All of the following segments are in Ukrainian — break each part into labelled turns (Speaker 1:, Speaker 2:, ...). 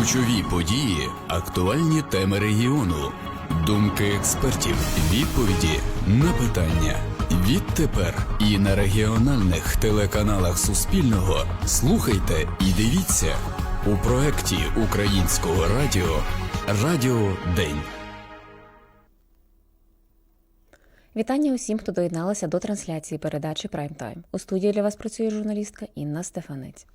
Speaker 1: Ключові події, актуальні теми регіону, думки експертів, відповіді на питання. Відтепер і на регіональних телеканалах Суспільного слухайте і дивіться у проєкті Українського радіо Радіо День.
Speaker 2: Вітання усім, хто доєдналися до трансляції передачі Прайм Тайм. У студії для вас працює журналістка Інна Стефанець.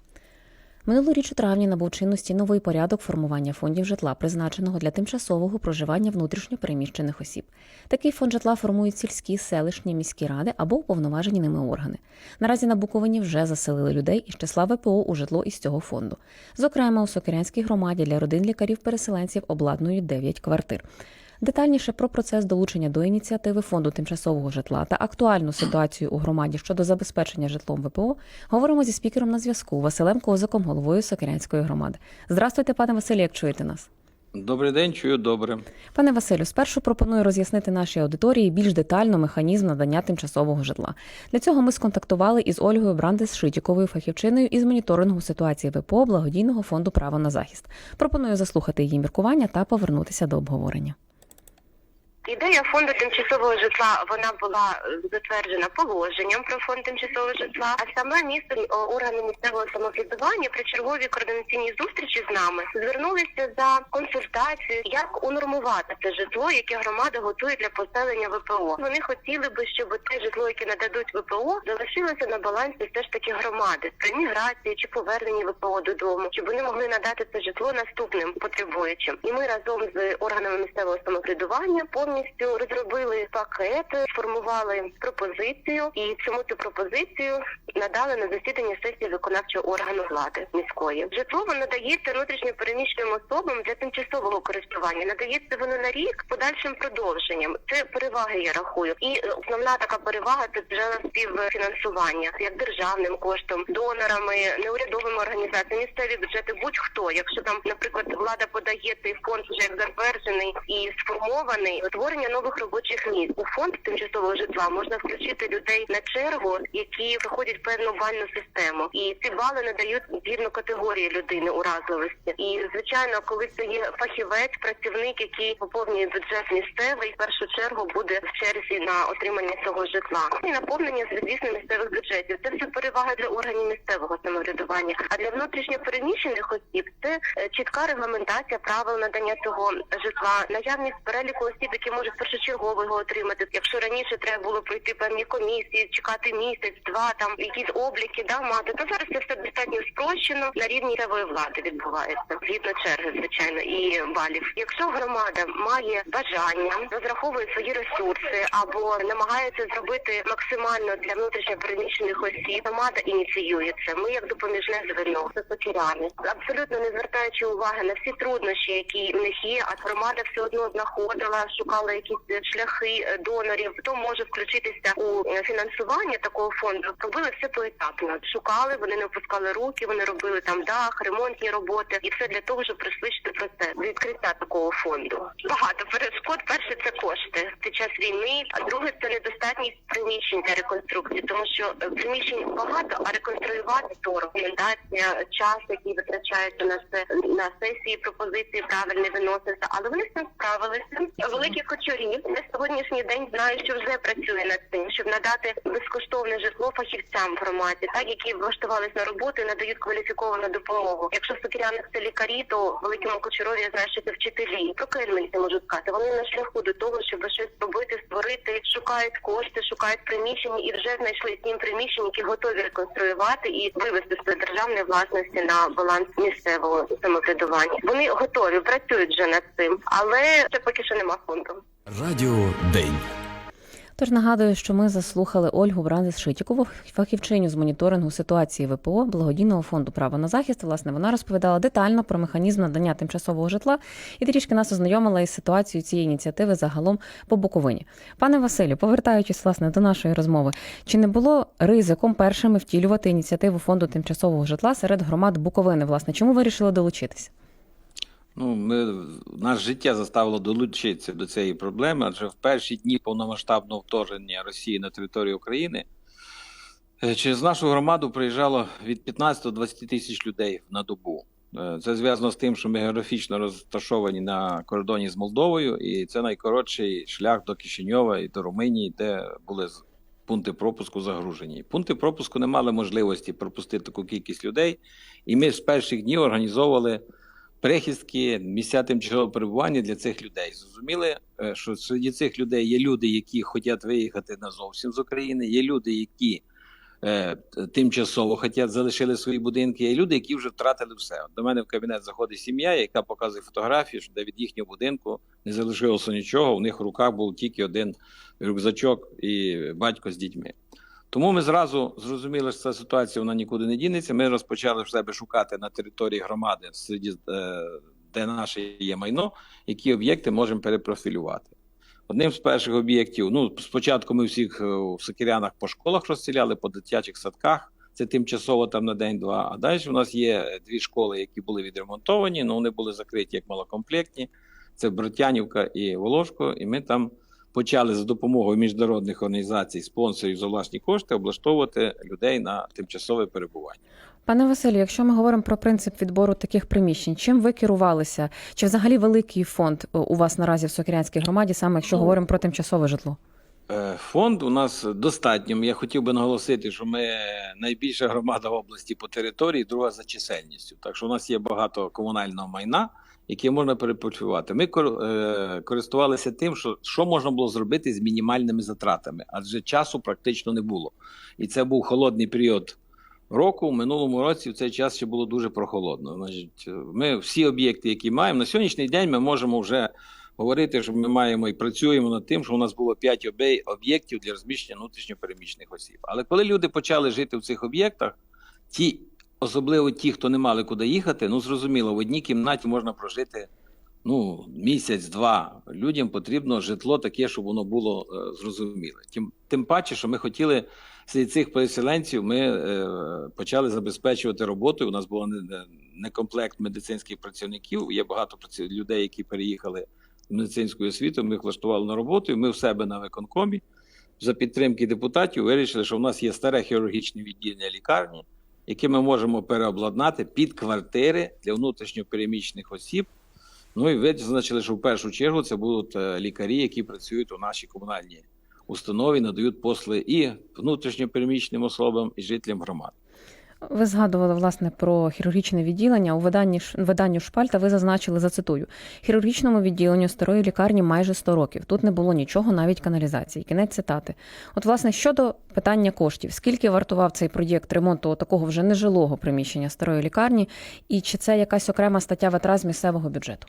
Speaker 2: Минулоріч у травні набув чинності новий порядок формування фондів житла, призначеного для тимчасового проживання внутрішньо переміщених осіб. Такий фонд житла формують сільські, селищні, міські ради або уповноважені ними органи. Наразі на Буковині вже заселили людей із числа ВПО у житло із цього фонду. Зокрема, у Сокирянській громаді для родин лікарів-переселенців обладнують 9 квартир. Детальніше про процес долучення до ініціативи фонду тимчасового житла та актуальну ситуацію у громаді щодо забезпечення житлом ВПО говоримо зі спікером на зв'язку Василем Козаком, головою Сокирянської громади. Здравствуйте, пане Василю, як чуєте нас?
Speaker 3: Добрий день, чую добре.
Speaker 2: Пане Василю, спершу пропоную роз'яснити нашій аудиторії більш детально механізм надання тимчасового житла. Для цього ми сконтактували із Ольгою Брандес Шитіковою, фахівчиною із моніторингу ситуації ВПО благодійного фонду право на захист. Пропоную заслухати її міркування та повернутися до обговорення.
Speaker 4: Ідея фонду тимчасового житла вона була е, затверджена положенням про фонд тимчасового житла. А саме місто е, органи місцевого самоврядування при черговій координаційній зустрічі з нами звернулися за консультацією, як унормувати це житло, яке громада готує для поселення ВПО. Вони хотіли би, щоб те житло, яке нададуть ВПО, залишилося на балансі все ж таки громади при міграції чи поверненні ВПО додому, щоб вони могли надати це житло наступним потребуючим. І ми разом з органами місцевого самоврядування повністю розробили пакет, сформували пропозицію, і цьому цю пропозицію надали на засідання сесії виконавчого органу влади міської. Житло воно надається внутрішньо переміщеним особам для тимчасового користування. Надається воно на рік подальшим продовженням. Це переваги, я рахую. І основна така перевага це джерела співфінансування як державним коштом, донорами, неурядовими організаціями, місцеві бюджети, будь-хто. Якщо там, наприклад, влада подає цей фонд вже як затверджений і сформований, створення нових робочих місць у фонд тимчасового житла можна включити людей на чергу, які проходять певну бальну систему, і ці бали надають згідно категорії людини уразливості. І звичайно, коли це є фахівець, працівник, який поповнює бюджет місцевий, в першу чергу буде в черзі на отримання цього житла і наповнення звісно місцевих бюджетів. Це все перевага для органів місцевого самоврядування. А для внутрішньо переміщених осіб це е, чітка регламентація правил надання цього житла, наявність переліку осіб, які можуть першочергово його отримати. Якщо раніше треба було пройти певні комісії, чекати місяць, два там якісь обліки, да мати, то зараз це все достатньо спрощено на рівні місцевої влади відбувається згідно черги, звичайно, і балів. Якщо громада має бажання, розраховує свої ресурси або намагається зробити максимально для внутрішньо переміщених осіб, громада ініціює це. Ми як допоміжне звено, це сокиряни, абсолютно не звертаючи уваги на всі труднощі, які в них є, а громада все одно знаходила, шукала якісь шляхи е, донорів, хто може включитися у е, фінансування такого фонду. Робили все поетапно. Шукали, вони не опускали руки, вони робили там дах, ремонтні роботи, і все для того, щоб пришвидшити процес відкриття такого фонду. Багато перешкод. Перше це кошти під час війни, а друге це недостатність приміщень для реконструкції, тому що е, приміщень багато, а реконструювати то рекомендація, час, який витрачається на на сесії, пропозиції правильно виноситься, але вони з цим справилися. Великі кочорі на сьогоднішній день знаю, що вже працює над цим, щоб надати безкоштовне житло фахівцям в громаді, так які влаштувались на роботу і надають кваліфіковану допомогу. Якщо в Сокирянах це лікарі, то великому кочорові я знаю, що це вчителі. Про кельменці можу сказати. Вони на шляху до того, щоб щось робити, створити, шукають кошти, шукають приміщення і вже знайшли сім приміщень, які готові реконструювати і вивести з державної власності на баланс місцевого самоврядування. Вони готові, працюють вже над цим, але це поки що нема фонду.
Speaker 1: Радіо День.
Speaker 2: Тож нагадую, що ми заслухали Ольгу Брандес Шитікову, фахівчиню з моніторингу ситуації ВПО благодійного фонду право на захист. Власне, вона розповідала детально про механізм надання тимчасового житла і трішки нас ознайомила із ситуацією цієї ініціативи загалом по Буковині. Пане Василю, повертаючись власне до нашої розмови, чи не було ризиком першими втілювати ініціативу фонду тимчасового житла серед громад Буковини? Власне, чому вирішили долучитися?
Speaker 3: Ну, ми, наше життя заставило долучитися до цієї проблеми, адже в перші дні повномасштабного вторгнення Росії на територію України е, через нашу громаду приїжджало від 15 до 20 тисяч людей на добу. Е, Це зв'язано з тим, що ми географічно розташовані на кордоні з Молдовою, і це найкоротший шлях до Кишиньова і до Румунії, де були пункти пропуску загружені. Пункти пропуску не мали можливості пропустити таку кількість людей, і ми з перших днів організовували прихистки, місця тимчасового перебування для цих людей. Зрозуміли, е, що серед цих людей є люди, які хочуть виїхати назовсім з України, є люди, які е, тимчасово хочуть залишили свої будинки, є люди, які вже втратили все. От До мене в кабінет заходить сім'я, яка показує фотографії, що де від їхнього будинку не залишилося нічого. У них в руках був тільки один рюкзачок і батько з дітьми. Тому ми зразу зрозуміли, що ця ситуація вона нікуди не дінеться. Ми розпочали в себе шукати на території громади, е, де наше є майно, які об'єкти можемо перепрофілювати. Одним з перших об'єктів, ну спочатку ми всіх е, в Сокирянах по школах розстріляли, по дитячих садках. Це тимчасово там на день-два. А далі у нас є дві школи, які були відремонтовані, але вони були закриті як малокомплектні. Це Бродтянівка і Волошко. І ми там почали за допомогою міжнародних організацій, спонсорів за власні кошти облаштовувати людей на тимчасове перебування.
Speaker 2: Пане Василю, якщо ми говоримо про принцип відбору таких приміщень, чим ви керувалися? Чи взагалі великий фонд е, у вас наразі в Сокирянській громаді, саме якщо
Speaker 3: Ну,
Speaker 2: говоримо про тимчасове житло?
Speaker 3: Е, Фонд у нас достатньо. Я хотів би наголосити, що ми найбільша громада області по території, друга за чисельністю. Так що у нас є багато комунального майна, яке можна перепочувати. Ми е, користувалися тим, що, що можна було зробити з мінімальними затратами, адже часу практично не було. І це був холодний період року. В минулому році в цей час ще було дуже прохолодно. Значить, ми всі об'єкти, які маємо, на сьогоднішній день ми можемо вже говорити, що ми маємо і працюємо над тим, що у нас було 5 об'єктів для розміщення внутрішньопереміщених осіб. Але коли люди почали жити в цих об'єктах, ті, особливо ті, хто не мали куди їхати, ну зрозуміло, в одній кімнаті можна прожити ну, місяць-два. Людям потрібно житло таке, щоб воно було е, зрозуміле. Тим, тим паче, що ми хотіли серед цих переселенців, ми е, почали забезпечувати роботу. У нас був не, не- не комплект медицинських працівників. Є багато людей, які переїхали в медицинську освіту. Ми їх влаштували на роботу. І ми в себе на виконкомі за підтримки депутатів вирішили, що в нас є старе хірургічне відділення лікарні, яке ми можемо переобладнати під квартири для внутрішньопереміщених осіб. Ну і визначили, що в першу чергу це будуть е, лікарі, які працюють у нашій комунальній установі, надають послуги і внутрішньопереміщеним особам, і жителям громад.
Speaker 2: Ви згадували власне про хірургічне відділення. У виданні виданню Шпальта ви зазначили, зацитую, хірургічному відділенню старої лікарні майже 100 років. Тут не було нічого, навіть каналізації. Кінець цитати. От, власне, щодо питання коштів, скільки вартував цей проєкт ремонту такого вже нежилого приміщення старої лікарні, і чи це якась окрема стаття витрат з місцевого бюджету?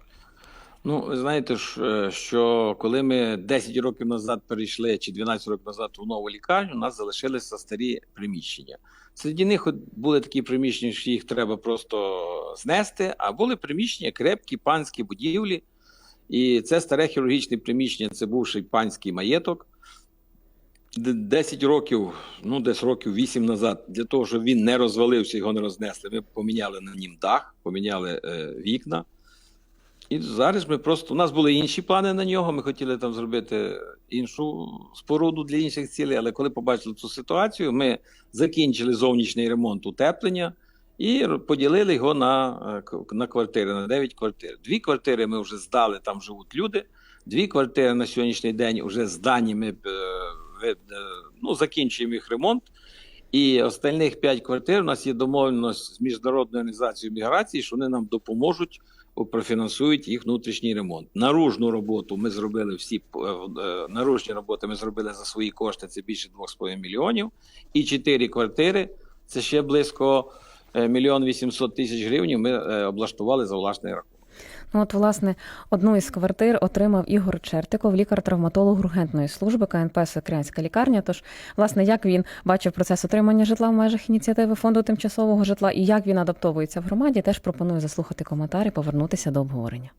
Speaker 3: Ну, знаєте ж, е, що коли ми 10 років назад перейшли чи 12 років назад у нову лікарню, у нас залишилися старі приміщення. Серед них були такі приміщення, що їх треба просто знести, а були приміщення крепкі, панські будівлі. І це старе хірургічне приміщення, це бувший панський маєток. 10 років, ну десь років 8 назад, для того, щоб він не розвалився, його не рознесли. Ми поміняли на нім дах, поміняли е, вікна. І зараз ми просто у нас були інші плани на нього. Ми хотіли там зробити іншу споруду для інших цілей. Але коли побачили цю ситуацію, ми закінчили зовнішній ремонт утеплення і поділили його на, е, на квартири, на 9 квартир. Дві квартири ми вже здали, там живуть люди. Дві квартири на сьогоднішній день вже здані. Ми е, е, ну, закінчуємо їх ремонт. І остальних п'ять квартир у нас є домовленість з міжнародною організацією міграції, що вони нам допоможуть профінансують їх внутрішній ремонт. Наружну роботу ми зробили всі е, е, наружні роботи. Ми зробили за свої кошти. Це більше 2,5 мільйонів. І чотири квартири. Це ще близько е, мільйон 800 тисяч гривень. Ми облаштували за власний рахунок.
Speaker 2: Ну, от, власне, одну із квартир отримав Ігор Чертиков, лікар-травматолог ургентної служби КНП Сокирянська лікарня. Тож, власне, як він бачив процес отримання житла в межах ініціативи фонду тимчасового житла і як він адаптовується в громаді, теж пропоную заслухати коментар і повернутися до обговорення.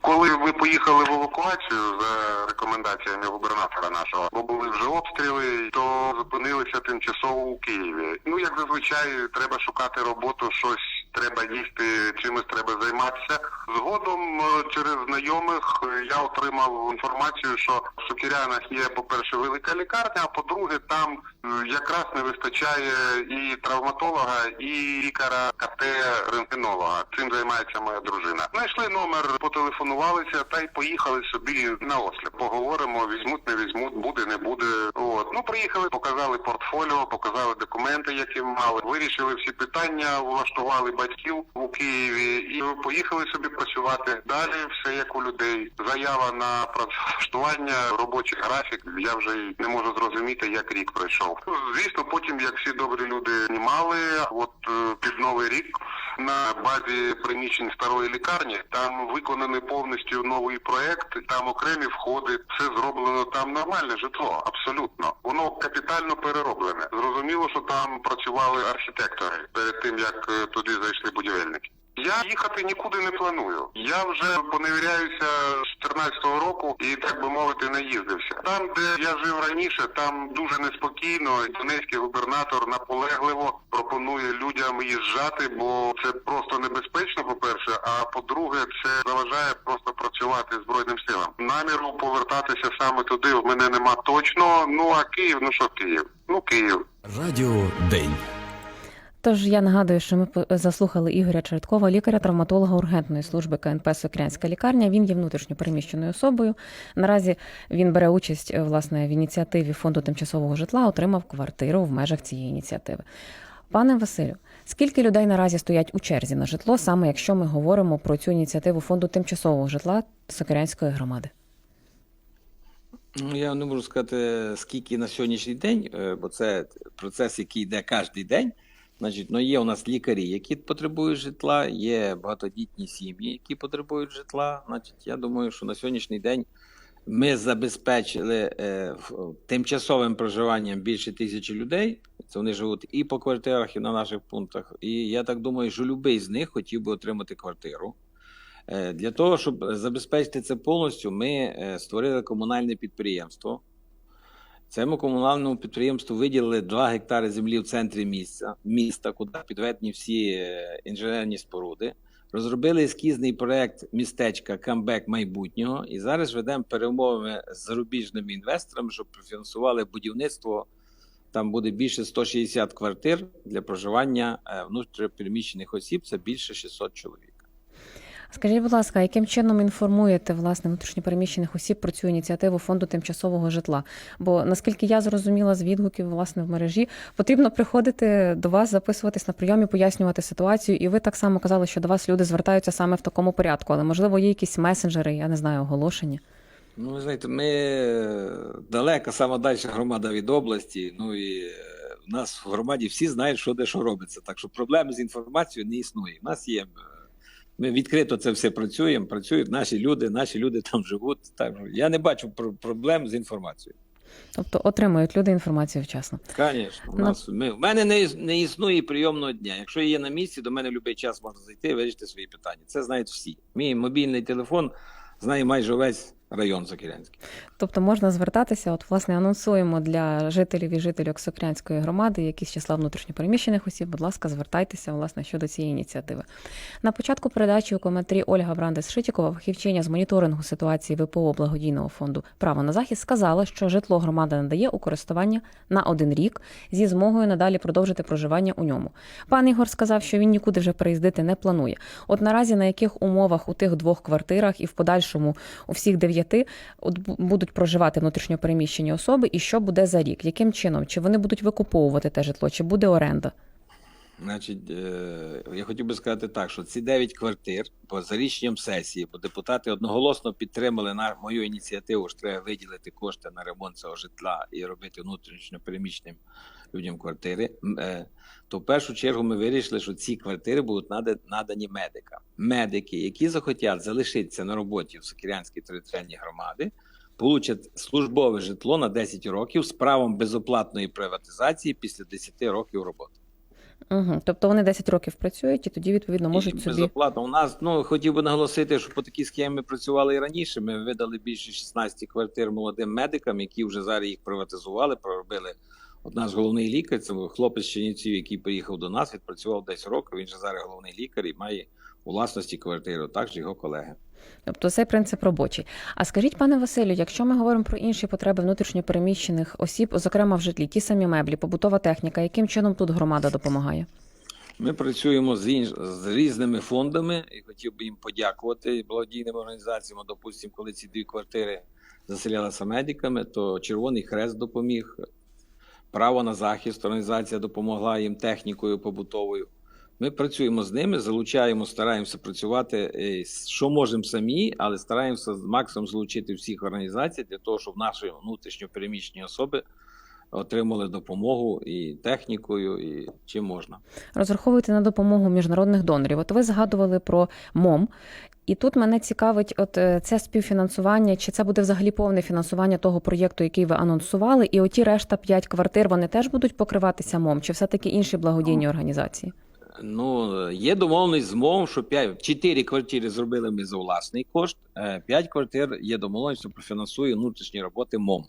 Speaker 5: Коли ви поїхали в евакуацію за рекомендаціями губернатора нашого, бо були вже обстріли, то зупинилися тимчасово у Києві. Ну як зазвичай, треба шукати роботу, щось треба їсти, чимось треба займатися. Згодом е, через знайомих е, я отримав інформацію, що в Сокірянах є, по-перше, велика лікарня, а по-друге, там е, якраз не вистачає і травматолога, і лікаря КТ рентгенолога. Цим займається моя дружина. Знайшли номер, потелефонувалися та й поїхали собі на осліп. Поговоримо, візьмуть, не візьмуть, буде, не буде. От ну приїхали, показали портфоліо, показали документи, які мали. Вирішили всі питання, влаштували батьків у Києві і поїхали собі працювати. Далі все як у людей. Заява на працевлаштування, робочий графік. Я вже не можу зрозуміти, як рік пройшов. Звісно, потім, як всі добрі люди знімали, от е, під новий рік на базі приміщень старої лікарні там виконаний повністю новий проект. Там окремі входи, все зроблено там нормальне житло. Абсолютно, воно капітально перероблене. Зрозуміло, що там працювали архітектори перед тим, як е, туди зайшли будівельники. Я їхати нікуди не планую. Я вже поневіряюся з 14-го року і так би мовити не їздився. Там, де я жив раніше, там дуже неспокійно. Донецький губернатор наполегливо пропонує людям їжджати, бо це просто небезпечно. По перше, а по-друге, це заважає просто працювати збройним силам. Наміру повертатися саме туди в мене нема точно. Ну а Київ, ну що Київ? Ну Київ.
Speaker 1: Радіо День.
Speaker 2: Тож я нагадую, що ми заслухали Ігоря Чередкова, лікаря-травматолога ургентної служби КНП Сокрянська лікарня. Він є внутрішньо переміщеною особою. Наразі він бере участь е, власне в ініціативі фонду тимчасового житла, отримав квартиру в межах цієї ініціативи. Пане Василю, скільки людей наразі стоять у черзі на житло, саме якщо ми говоримо про цю ініціативу фонду тимчасового житла Сокирянської громади?
Speaker 3: Ну, Я не можу сказати, скільки на сьогоднішній день, е, бо це процес, який йде кожен день. Значить, ну є у нас лікарі, які потребують житла, є багатодітні сім'ї, які потребують житла. Значить, я думаю, що на сьогоднішній день ми забезпечили е, тимчасовим проживанням більше тисячі людей. Це вони живуть і по квартирах, і на наших пунктах. І я так думаю, що будь-який з них хотів би отримати квартиру. Е, Для того, щоб забезпечити це повністю, ми е, створили комунальне підприємство. Цьому комунальному підприємству виділили 2 гектари землі в центрі міста, міста, куди підведені всі е, інженерні споруди. Розробили ескізний проект містечка Камбек майбутнього і зараз ведемо перемови з зарубіжними інвесторами, щоб профінансували будівництво. Там буде більше 160 квартир для проживання е, внутрішньопереміщених осіб. Це більше 600 чоловік.
Speaker 2: Скажіть, будь ласка, яким чином інформуєте власне внутрішньопереміщених осіб про цю ініціативу фонду тимчасового житла? Бо наскільки я зрозуміла з відгуків власне в мережі, потрібно приходити до вас, записуватись на прийомі, пояснювати ситуацію. І ви так само казали, що до вас люди звертаються саме в такому порядку, але можливо є якісь месенджери, я не знаю, оголошення.
Speaker 3: Ну, ви знаєте, ми е, далека, сама дальша громада від області. Ну і е, в нас в громаді всі знають, що де що робиться. Так що проблеми з інформацією не існує. У нас є. Ми відкрито це все працюємо, працюють наші люди, наші люди там живуть. Так я не бачу пр- проблем з інформацією.
Speaker 2: Тобто отримують люди інформацію вчасно.
Speaker 3: Звісно, у
Speaker 2: Ну.
Speaker 3: нас ми в мене не, не існує прийомного дня. Якщо я є на місці, до мене в будь-який час можна зайти і вирішити свої питання. Це знають всі. Мій мобільний телефон знає майже весь район Закирянський.
Speaker 2: Тобто можна звертатися, от власне анонсуємо для жителів і жителів Сокрянської громади, які з числа внутрішньопереміщених осіб. Будь ласка, звертайтеся власне щодо цієї ініціативи. На початку передачі у коментарі Ольга Брандес Шитікова, фахівчиня з моніторингу ситуації ВПО благодійного фонду Право на захист сказала, що житло громада надає у користування на один рік зі змогою надалі продовжити проживання у ньому. Пан Ігор сказав, що він нікуди вже переїздити не планує. От наразі на яких умовах у тих двох квартирах і в подальшому у всіх дев'яти бу- будуть проживати внутрішньопереміщені особи, і що буде за рік? Яким чином? Чи вони будуть викуповувати те житло, чи буде оренда?
Speaker 3: Значить, е, я хотів би сказати так, що ці 9 квартир, бо за рішенням сесії, бо депутати одноголосно підтримали на мою ініціативу, що треба виділити кошти на ремонт цього житла і робити внутрішньо переміщеним людям квартири. е, То в першу чергу ми вирішили, що ці квартири будуть надані медикам. Медики, які захотять залишитися на роботі в Сокирянській територіальній громаді, получать службове житло на 10 років з правом безоплатної приватизації після 10 років роботи.
Speaker 2: Угу. Тобто вони 10 років працюють і тоді відповідно можуть
Speaker 3: і
Speaker 2: собі.
Speaker 3: безоплатно. У нас ну хотів би наголосити, що по такій схемі ми працювали і раніше. Ми видали більше 16 квартир молодим медикам, які вже зараз їх приватизували, проробили От наш головний лікар, це хлопець Чернівців, який приїхав до нас, відпрацював десь роки. Він же зараз головний лікар і має у власності квартиру, також його колеги.
Speaker 2: Тобто цей принцип робочий. А скажіть, пане Василю, якщо ми говоримо про інші потреби внутрішньопереміщених осіб, зокрема в житлі, ті самі меблі, побутова техніка, яким чином тут громада допомагає?
Speaker 3: Ми працюємо з, інш... з різними фондами і хотів би їм подякувати благодійним організаціям. Допустимо, коли ці дві квартири заселялися медиками, то Червоний Хрест допоміг. Право на захист організація допомогла їм технікою побутовою. Ми працюємо з ними, залучаємо, стараємося працювати, е, що можемо самі, але стараємося максимум залучити всіх організацій для того, щоб наші внутрішньо переміщені особи отримали допомогу і технікою, і чим можна.
Speaker 2: Розраховуєте на допомогу міжнародних донорів. От ви згадували про МОМ. І тут мене цікавить, от е, це співфінансування, чи це буде взагалі повне фінансування того проєкту, який ви анонсували, і оті решта 5 квартир вони теж будуть покриватися МОМ, чи все-таки інші благодійні організації?
Speaker 3: Ну, є домовленість з МОВ, що 5, 4 квартири зробили ми за власний кошт, 5 квартир є домовленість, що профінансує внутрішні роботи МОМ.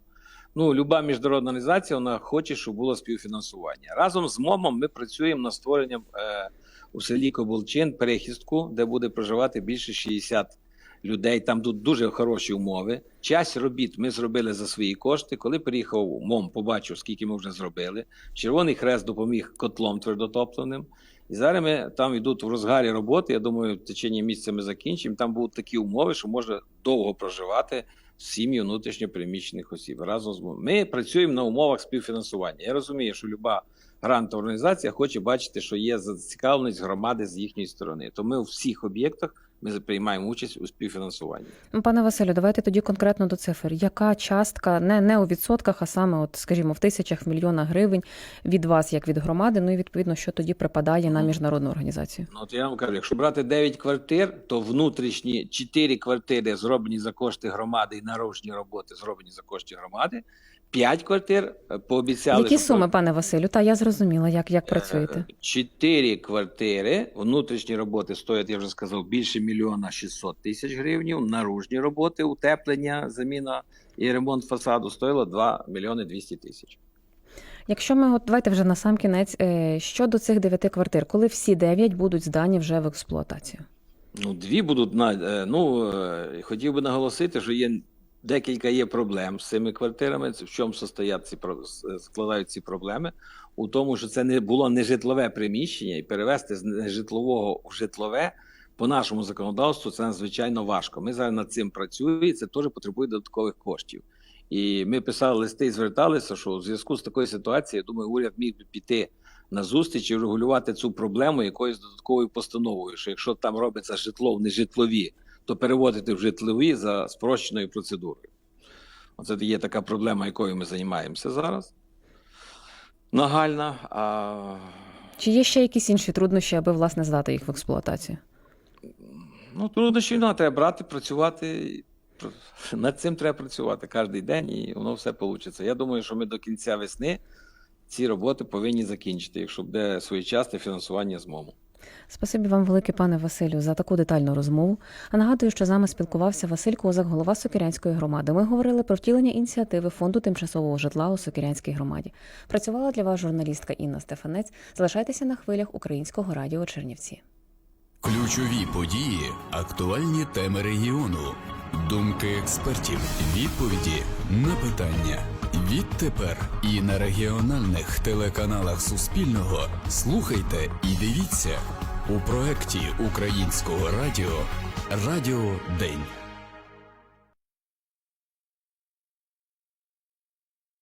Speaker 3: Ну, люба міжнародна організація вона хоче, щоб було співфінансування. Разом з МОМом ми працюємо над створенням е, у селі Коболчин перехистку, де буде проживати більше 60 людей. Там тут дуже хороші умови. Часть робіт ми зробили за свої кошти. Коли приїхав МОМ, побачив, скільки ми вже зробили. Червоний хрест допоміг котлом твердотопленим. І зараз ми там йдуть в розгарі роботи. Я думаю, в течение місяця ми закінчимо. Там будуть такі умови, що можна довго проживати сім'ї внутрішньо переміщених осіб. Разом з Ми працюємо на умовах співфінансування. Я розумію, що люба грантова організація хоче бачити, що є зацікавленість громади з їхньої сторони. То ми у всіх об'єктах ми приймаємо участь у співфінансуванні.
Speaker 2: Ну, Пане Василю, давайте тоді конкретно до цифр. Яка частка, не, не у відсотках, а саме, от, скажімо, в тисячах, в мільйонах гривень від вас, як від громади, ну і відповідно, що тоді припадає на міжнародну організацію?
Speaker 3: Ну, от я вам кажу, якщо брати 9 квартир, то внутрішні 4 квартири зроблені за кошти громади і наружні роботи зроблені за кошти громади. 5 квартир е, пообіцяли.
Speaker 2: Які
Speaker 3: що
Speaker 2: суми, пане Василю? Та я зрозуміла, як, як працюєте.
Speaker 3: Е, Чотири квартири. Внутрішні роботи стоять, я вже сказав, більше мільйона 600 тисяч гривень. Наружні роботи, утеплення, заміна і ремонт фасаду стоїло 2 мільйони 200 тисяч.
Speaker 2: Якщо ми от давайте вже на сам кінець е, щодо цих дев'яти квартир, коли всі дев'ять будуть здані вже в експлуатацію?
Speaker 3: Ну, дві будуть на ну хотів би наголосити, що є декілька є проблем з цими квартирами. В чому состоять ці складають ці проблеми? У тому, що це не було нежитлове приміщення, і перевести з нежитлового в житлове по нашому законодавству це надзвичайно важко. Ми зараз над цим працюємо, і це теж потребує додаткових коштів. І ми писали листи і зверталися, що у зв'язку з такою ситуацією, я думаю, уряд міг би піти на зустріч і регулювати цю проблему якоюсь додатковою постановою. Що якщо там робиться житло в нежитлові, то переводити в житлові за спрощеною процедурою. Оце є така проблема, якою ми займаємося зараз. Нагальна. А...
Speaker 2: Чи є ще якісь інші труднощі, аби власне здати їх в експлуатацію?
Speaker 3: Ну, труднощі ну, треба брати, працювати. Над цим треба працювати кожен день, і воно все вийде. Я думаю, що ми до кінця весни ці роботи повинні закінчити, якщо буде своєчасне фінансування з МОМу.
Speaker 2: Спасибі вам велике, пане Василю, за таку детальну розмову. А нагадую, що з нами спілкувався Василь Козак, голова Сокирянської громади. Ми говорили про втілення ініціативи фонду тимчасового житла у Сокирянській громаді. Працювала для вас журналістка Інна Стефанець. Залишайтеся на хвилях Українського радіо Чернівці.
Speaker 1: Ключові події, актуальні теми регіону, думки експертів, відповіді на питання. Відтепер і на регіональних телеканалах Суспільного слухайте і дивіться у проєкті Українського радіо Радіо День.